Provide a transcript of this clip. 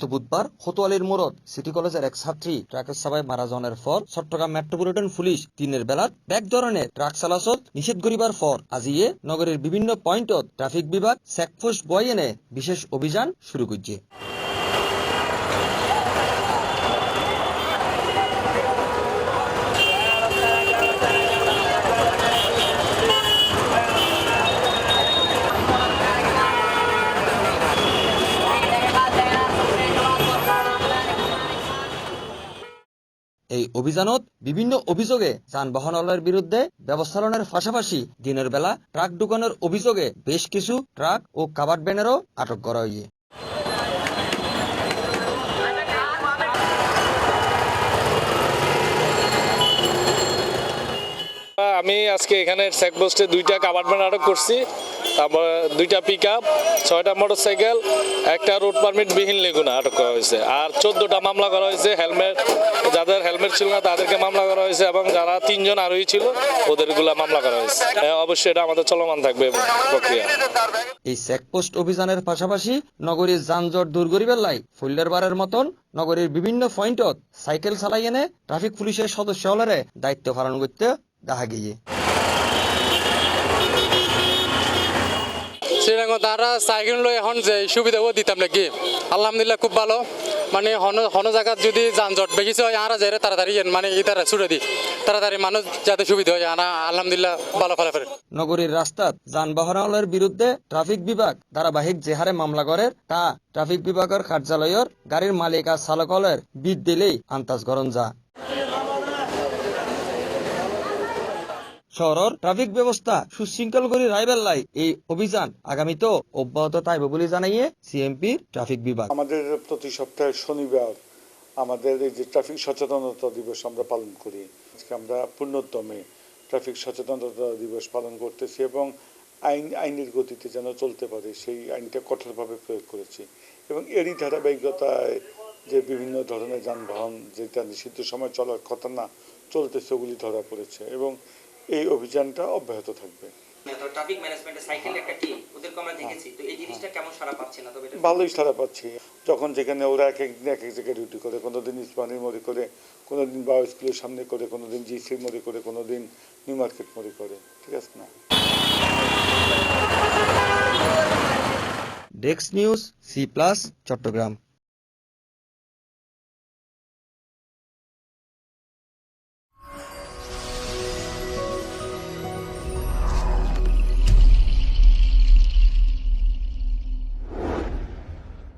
গত বুধবার হতোয়ালির মোরদ সিটি কলেজের এক ছাত্রী ট্রাকের সাবায় মারা যাওয়ার পর চট্টগ্রাম মেট্রোপলিটন পুলিশ দিনের বেলাত ব্যাগ ধরনের ট্রাক চালাচল নিষেধ করিবার পর আজিয়ে নগরের বিভিন্ন পয়েন্টত ট্রাফিক বিভাগ চেকপোস্ট বয় এনে বিশেষ অভিযান শুরু করছে এই অভিযানত বিভিন্ন অভিযোগে যানবাহনের বিরুদ্ধে ব্যবস্থালনের পাশাপাশি দিনের বেলা ট্রাক ঢুকানোর অভিযোগে বেশ কিছু ট্রাক ও কাবার্ড ব্যানেরও আটক করা হয়েছে। আমি আজকে এখানে চেকপোস্টে দুইটা কাভার্টমেন্ট আটক করছি। তারপর দুইটা পিক আপ ছয়টা মোটর সাইকেল একটা রোড পারমিট বিহীন লেগুনা আটক করা হয়েছে। আর চোদ্দটা মামলা করা হয়েছে হেলমেট যাদের হেলমেট ছিল না তাদেরকে মামলা করা হয়েছে এবং যারা তিনজন আরোহী ছিল ওদেরগুলা মামলা করা হয়েছে। হ্যাঁ, অবশ্যই এটা আমাদের চলমান থাকবে প্রক্রিয়া। এই চেকপোস্ট অভিযানের পাশাপাশি নগরীর যানজট দূর করিবার লাই ফুল্লেরবারের মতন নগরীর বিভিন্ন পয়েন্টত সাইকেল চালাই এনে ট্রাফিক পুলিশের সদস্য হলরে দায়িত্ব পালন করতে দেখা গিয়ে শ্রীরঙ্গ তারা সাইকেল লই এখন যে সুবিধাও দিতাম নাকি? আলহামদুলিল্লাহ খুব ভালো। মানে হন হন জায়গাত যদি যানজট বেশি হয়, আরা যাই তাড়াতাড়ি মানে ইতারা ছুটে দি তাড়াতাড়ি মানুষ যাতে সুবিধা হয়, আনা আলহামদুলিল্লাহ ভালো ফলাফল নগরীর রাস্তাত যানবাহনের বিরুদ্ধে ট্রাফিক বিভাগ ধারাবাহিক যে হারে মামলা করে, তা ট্রাফিক বিভাগের কার্যালয়ের গাড়ির মালিক আর চালকলের বিদ দিলেই আন্তাজ গরম যা। শহরের ট্রাফিক ব্যবস্থা সুশৃঙ্খল করে রাইবেল্লাই এই অভিযান আগামীতেও অব্যাহত থাকবে বলে জানাইয়ে সিএমপির ট্রাফিক বিভাগ। আমাদের প্রতি সপ্তাহে শনিবার আমাদের এই যে ট্রাফিক সচেতনতা দিবস আমরা পালন করি। আজকে আমরা পূর্ণোদ্যমে ট্রাফিক সচেতনতা দিবস পালন করতেছি এবং আইন, আইনের গতিতে যেন চলতে পারে সেই আইনটা কঠোরভাবে প্রয়োগ করেছি। এবং এরই ধারাবাহিকতায় যে বিভিন্ন ধরনের যানবাহন যেটা নিষিদ্ধ সময় চলার কথা না চলতেছে ওগুলি ধরা পড়েছে। এবং এই অভিযানটা অব্যাহত থাকবে। ট্রাফিক ম্যানেজমেন্টের সাইকেল একটা টিম ওদেরকে আমরা দেখেছি। তো এই জিনিসটা কেমন সারা পাচ্ছে না তবে ভালোই সারা পাচ্ছি। যখন যেখানে ওরা এক এক দিন এক এক জায়গায় ডিউটি করে কোনোদিন ইসমানির মোড়ে করে কোনোদিন বাউ স্কুলের সামনে করে কোনোদিন জিসির মোড়ে করে কোনোদিন নিউ মার্কেট মোড়ে করে ঠিক আছে না? Desk news C plus Chattogram